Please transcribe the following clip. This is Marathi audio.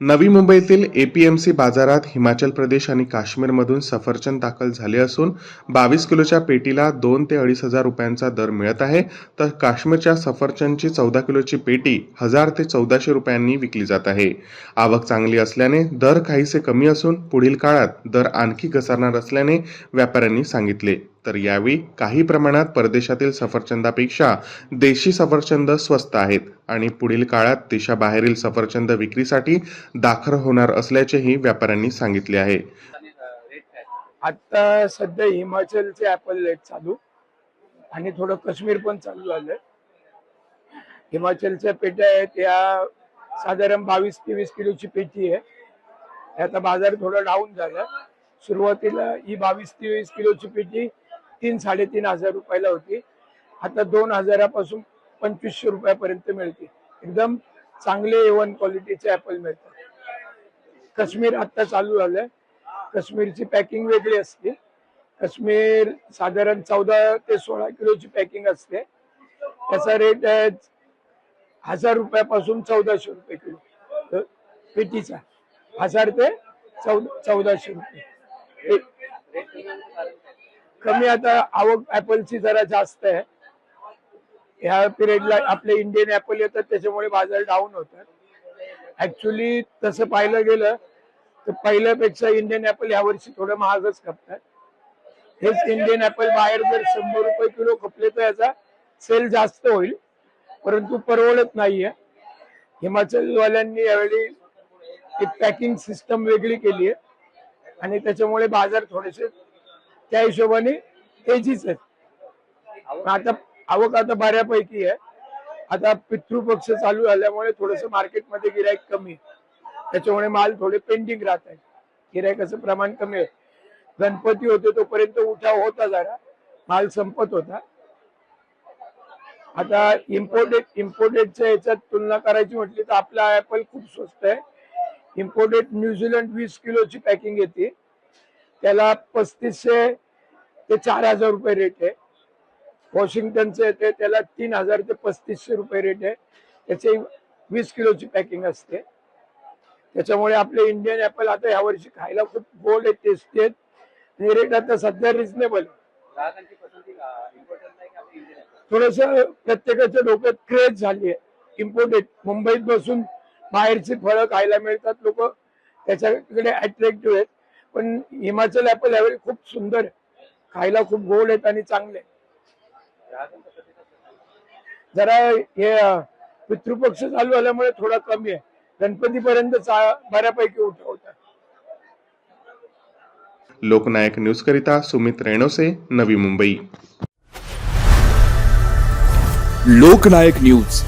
नवी मुंबईतील एपीएमसी बाजारात हिमाचल प्रदेश आणि काश्मीरमधून सफरचंद दाखल झाले असून बावीस किलोच्या पेटीला दोन ते अडीच हजार रुपयांचा दर मिळत आहे. तर काश्मीरच्या सफरचंदची चौदा किलोची पेटी हजार ते चौदाशे रुपयांनी विकली जात आहे. आवक चांगली असल्याने दर काहीसे कमी असून पुढील काळात दर आणखी घसरणार असल्याने व्यापाऱ्यांनी सांगितले. तर यावेळी काही प्रमाणात परदेशातील सफरचंदापेक्षा देशी सफरचंद स्वस्त आहेत आणि पुढील काळात देशाबाहेरील सफरचंद विक्रीसाठी दाखल होणार असल्याचेही व्यापाऱ्यांनी सांगितले आहे. आता सध्या हिमाचलचे ऍपल रेट चालू आणि थोडं काश्मीर पण चालू झालंय. हिमाचलच्या पेट्या आहेत या साधारण बावीस तेवीस किलोची पेटी आहे. आता बाजार थोडा डाऊन झाला. सुरुवातीला ही बावीस तेवीस किलोची पेटी तीन साडेतीन हजार रुपयाला होती. आता दोन हजारापासून पंचवीसशे रुपयापर्यंत मिळते. एकदम चांगले एवन क्वालिटीचे ऍपल मिळतात. काश्मीर आता चालू झालंय. काश्मीरची पॅकिंग वेगळी असते. काश्मीर साधारण चौदा ते सोळा किलोची पॅकिंग असते. त्याचा रेट आहे हजार रुपयापासून चौदाशे रुपये किलो. पेटीचा हजार ते चौदा चौदाशे रुपये. कमी आता आवक ऍपलची जरा जास्त आहे. ह्या पिरियडला आपले इंडियन ऍपल येतात त्याच्यामुळे बाजार डाऊन होतात. ऍक्च्युली तसं पाहिलं गेलं तर पहिल्यापेक्षा इंडियन ऍपल यावर्षी थोडं महागच खपतात. हेच इंडियन ऍपल बाहेर जर शंभर रुपये किलो खपले तर याचा सेल जास्त होईल परंतु परवडत नाहीये. हिमाचलवाल्यांनी यावेळी एक पॅकिंग सिस्टम वेगळी केली आहे आणि त्याच्यामुळे बाजार थोडेसे त्या हिशोबाने तेजीच आहे आता आवक आता बऱ्यापैकी आहे. आता पितृपक्ष चालू झाल्यामुळे थोडस मार्केटमध्ये गिरायक कमी आहे. त्याच्यामुळे माल थोडे पेंडिंग राहत आहे गिरायकाचं प्रमाण कमी आहे. गणपती होते तोपर्यंत उठाव होता जरा. माल संपत होता. आता इम्पोर्टेड इम्पोर्टेडच्या याच्यात तुलना करायची म्हटली तर आपला ऍपल खूप स्वस्त आहे. इम्पोर्टेड न्यूझीलंड वीस किलोची पॅकिंग येते. त्याला पस्तीसशे ते चार हजार रुपये रेट आहे. वॉशिंग्टनचं येते त्याला तीन हजार ते पस्तीसशे रुपये रेट आहे. त्याचे वीस किलोची पॅकिंग असते. त्याच्यामुळे आपले इंडियन ऍपल आता यावर्षी खायला खूप गोड आहेत टेस्टी आहेत. आणि रेट आता सध्या रिझनेबल थोडस प्रत्येकाच्या डोक्यात क्रेज झाली आहे. इम्पोर्टेड मुंबईत बसून बाहेरची फळं खायला मिळतात लोक. त्याच्याकडे अट्रॅक्टिव्ह आहेत. पण हिमाचल ऍपल यावेळी खूप सुंदर आहे. खायला खूप गोड आहेत आणि चांगले? जरा हे पितृपक्ष चालू झाल्यामुळे थोडा कमी आहे गणपतीपर्यंत चा- बऱ्यापैकी उठवतात लोकनायक न्यूजकरिता सुमित रेणोसे नवी मुंबई लोकनायक न्यूज